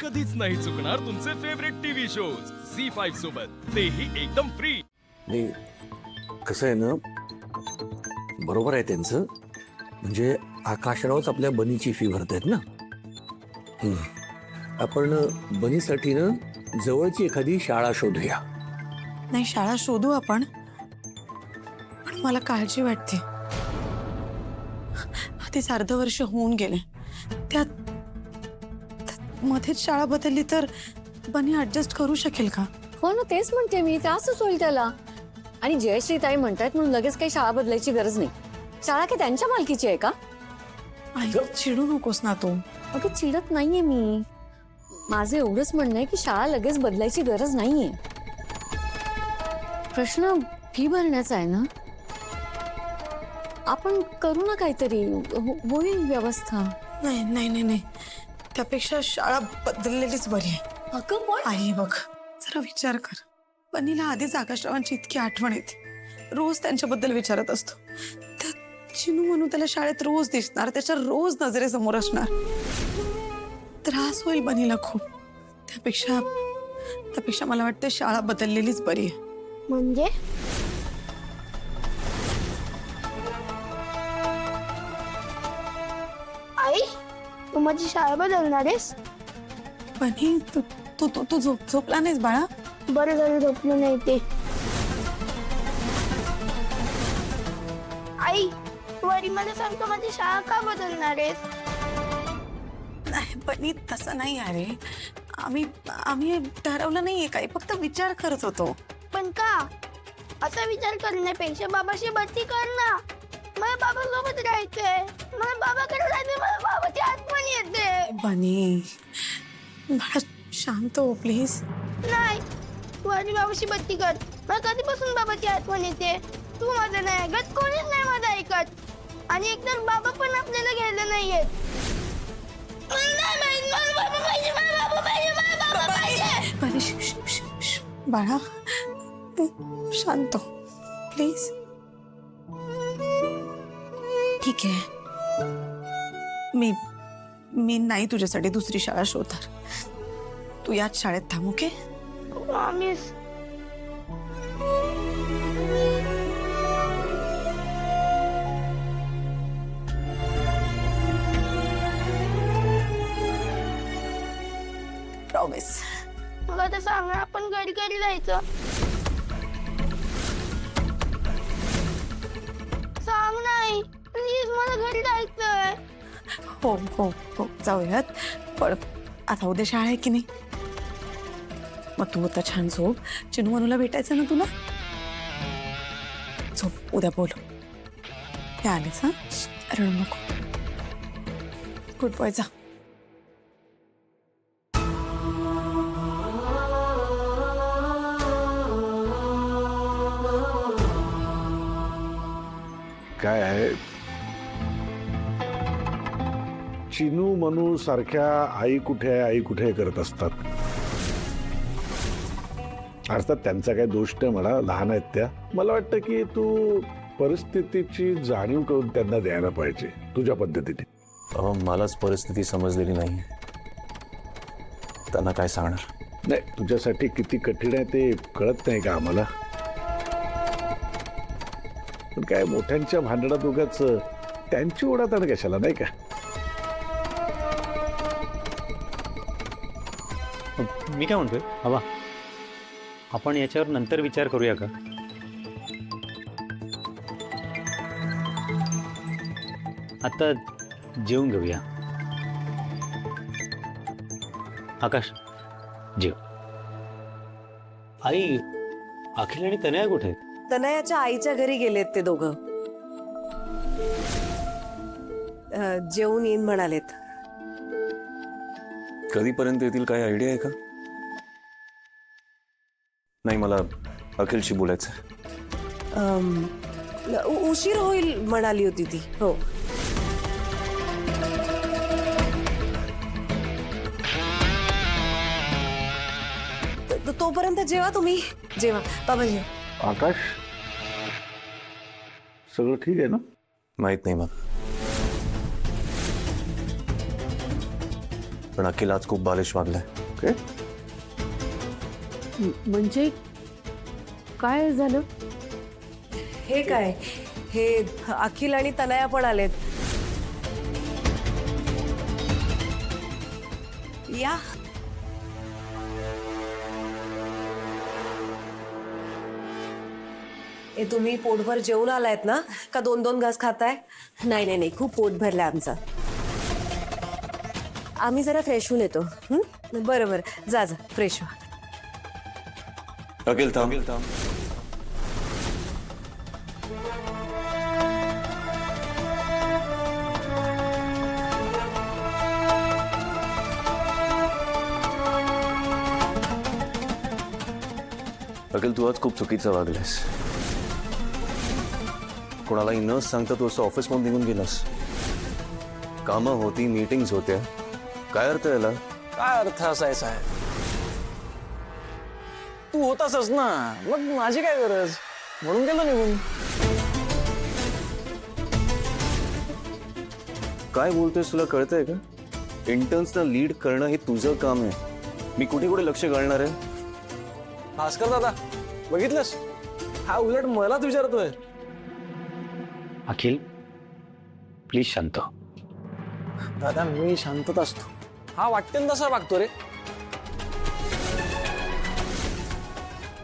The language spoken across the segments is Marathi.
कधीच नाही चुकणार तुमचे favourite TV shows C five सोबत. तेही एकदम फ्री नाही कसं आहे ना बरोबर आहे त्यांचं. म्हणजे आकाशरावच आपल्या बनीची फी भरतायत ना. हम्म. आपण बनीसाठी ना जवळची एखादी शाळा शोधूया. नाही शाळा शोधू आपण. पण मला काळजी वाटते. आधीच अर्ध वर्ष होऊन गेले. त्यात मध्येच शाळा बदलली तर बनी ऍडजस्ट करू शकेल का? हो ना तेच म्हणते मी. त्रासच होईल त्याला. आणि जयश्री ताई म्हणतायत म्हणून लगेच काही शाळा बदलायची गरज नाही. शाळा काय त्यांच्या मालकीची आहे का? आई चिडू नकोस ना तू. अगं चिडत नाहीये मी. माझं एवढंच म्हणणं आहे की शाळा लगेच बदलायची गरज नाहीये. प्रश्न फी भरण्याचा आहे ना? आपण करू ना काहीतरी. हो- होईल व्यवस्था. नाही नाही नाही नाही. त्यापेक्षा शाळा बदललेलीच बरी आहे. अगं पण? आई बघ. जरा विचार कर. बनीला आधीच आकाशरावांची इतकी आठवण येते. रोज त्यांच्याबद्दल विचारत असतो. त्यात चिनू म्हणून त्याला शाळेत रोज दिसणार त्याच्या रोज नजरेसमोर असणार. त्रास होईल बनीला खूप. त्यापेक्षा त्यापेक्षा मला वाटतं शाळा बदललेलीच बरी आहे. म्हणजे? माझी शाळा बदलणार आहेस तू तू तू तू झोप झोपला नाहीस बाळा? बरं झालं झोपलं नाही ते. आई वरी मला सांगतो माझी शाळा का बदलणार आहेस नाही बनी तसं नाही अरे. आम्ही आम्ही ठरवलं नाहीये काही फक्त विचार करत होतो. पण का? असा विचार करण्यापेक्षा बाबाशी बत्ती कर ना. मला बाबा सोबत राहायचंय. मला बाबाकडे जायचंय मला येते. बनी बाळा शांत हो प्लीज नाही तू आधी बाबाशी बत्ती कर. मला कधीपासून बाबाची आठवण येते? तू माझं नाही ऐकत कोणीच नाही माझं ऐकत. आणि एकतर बाबा पण आपल्याला घ्यायला नाही येत मला नाही माहीत, मला बाबा पाहिजे, मला बाबा पाहिजे, मला बाबा पाहिजे. बनी श- श- श- श- बाळा शांत प्लीज ठीक आहे. मी मी नाही तुझ्यासाठी दुसरी शाळा शोधणार. तू याच शाळेत थांब ओके. प्रॉमिस आता सांग ना, आपण घरी घरी जायचं? सांग नाही प्लीज मला घरी जायचंय. हो हो हो जाऊयात पण आता उद्या शाळा आहे की नाही मग तू आता छान झोप चिनू मनूला भेटायचं ना तुला झोप उद्या बोलू हे आलेच हा रण नको गुड बॉय जा काय आहे चिनू मनू सारख्या आई कुठे आहे आई कुठे करत असतात? अर्थात त्यांचा काही दोष नाही म्हणा लहान आहेत त्या. मला वाटतं की तू परिस्थितीची जाणीव करून त्यांना द्यायला पाहिजे तुझ्या पद्धतीने. अहो मलाच परिस्थिती समजलेली नाही. त्यांना काय सांगणार? नाही तुझ्यासाठी किती कठीण आहे ते कळत नाही का आम्हाला? पण काय मोठ्यांच्या भांडणात उगाच त्यांची ओढाताण कशाला नाही का? मी काय म्हणतोय? हवा आपण याच्यावर नंतर विचार करूया का? आता जेवून घेऊया. आकाश जेव. आई अखिल आणि तनया कुठे आहेत? तनयाच्या आईच्या घरी गेलेत ते दोघं. अं, जेवून येईन म्हणालेत. कधीपर्यंत येतील काय आयडिया आहे का? नाही मला अखिलशी बोलायचं आहे. उ- उशीर होईल म्हणाली होती ती हो त- त- तोपर्यंत जेवा तुम्ही जेवा बाबा जेवा आकाश सगळं ठीक आहे ना माहित नाही मग पण अखिल आज खूप बालिश वागलाय ओके म्हणजे काय झालं? हे काय? हे अखिल आणि तनया पण आलेत. या. ए तुम्ही पोटभर जेवून आलायत ना? का दोन दोन घास खाताय? नाही नाही नाही. खूप पोट भरलं आमचं. आम्ही जरा फ्रेश होऊन येतो. हं? बरं बरं. जा जा. फ्रेश व्हा. अखिल थांब अखिल तू आज खूप चुकीचं वागलास कोणालाही न सांगता तू असं ऑफिसमध्ये निघून गेलास कामं होती मीटिंग्स होत्या काय अर्थ याला काय अर्थ असायचा आहे तू होतासच ना मग माझी काय गरज? म्हणून गेलो निघून. काय बोलतोयस तुला कळतंय का? इंटर्न्सना लीड करणं हे तुझं काम आहे. मी कुठे कुठे लक्ष घालणार आहे? भास्कर दादा बघितलंस? हा उलट मलाच विचारतोय. अखिल प्लीज शांत. दादा मी शांतत असतो. हा वाटेल तसा वागतो रे.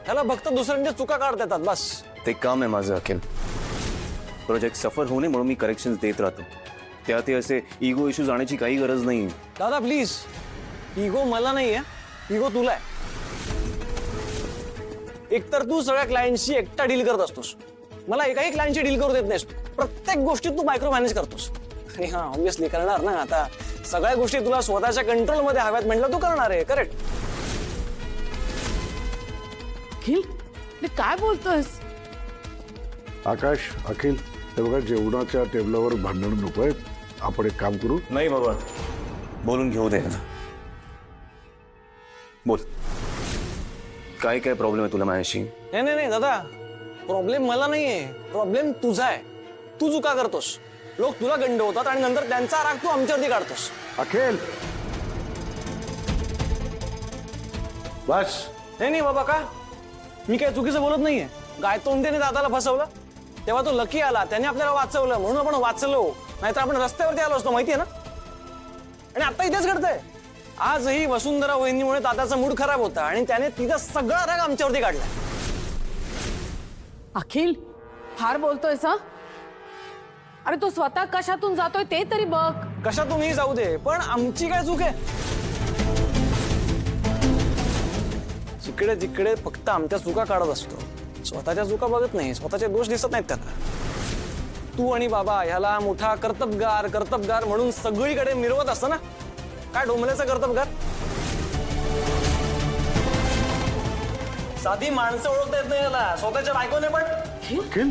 त्याला फक्त दुसऱ्यांच्या चुका काढता येतात बस. ते काम आहे माझं अखिल. प्रोजेक्ट सफर नये म्हणून मी करेक्शन देत राहतो. त्यात हे असे इगो इश्यूज आणायची काही गरज नाही दादा प्लीज इगो मला नाही आहे इगो तुला आहे. एकतर तू सगळ्या क्लायंटशी एकटा डील करत असतोस. मला एकाही क्लायंटची डील करू देत नाहीस. प्रत्येक गोष्टीत तू मायक्रो मॅनेज करतोस. आणि हा ऑब्विसली करणार ना. आता सगळ्या गोष्टी तुला स्वतःच्या कंट्रोलमध्ये हव्यात म्हटलं तू करणार आहे करेक्ट काय बोलतोयस? आकाश अखिल हे बघा जेवणाच्या टेबलावर भांडण नको आहेत. आपण एक काम करू. नाही बाबा बोलून घेऊ दे. बोल. काय काय प्रॉब्लेम आहे तुला माझ्याशी? नाही नाही नाही दादा प्रॉब्लेम मला नाहीये. प्रॉब्लेम तुझा आहे. तू चुका करतोस. लोक तुला गंड होतात आणि नंतर त्यांचा राग तू आमच्यावरती काढतोस. अखिल! बस. नाही नाही बाबा का? मी काय चुकीचं बोलत नाहीये. गायतोंडेने दादाला फसवलं तेव्हा तो लकी आला त्याने आपल्याला वाचवलं म्हणून आपण वाचलो. नाहीतर आपण रस्त्यावरती आलो असतो माहितीये ना? आणि आता इथेच घडतंय. आजही वसुंधरा वहिनीमुळे दादाचा मूड खराब होता आणि त्याने तिचा सगळा राग आमच्यावरती काढला. अखिल फार बोलतोयस हा? अरे तू स्वतः कशातून जातोय ते तरी बघ. कशातूनही जाऊ दे पण आमची काय चूक आहे? जिकडे जिकडे फक्त आमच्या चुका काढत असतो. स्वतःच्या चुका बघत नाही स्वतःचे दोष दिसत नाहीत त्याला. तू आणि बाबा ह्याला मोठा कर्तबगार कर्तबगार म्हणून सगळीकडे मिरवत असतं ना? काय डोंबल्याचा कर्तबगार? साधी माणसं ओळखता येत नाही याला स्वतःच्या बायकोने पण.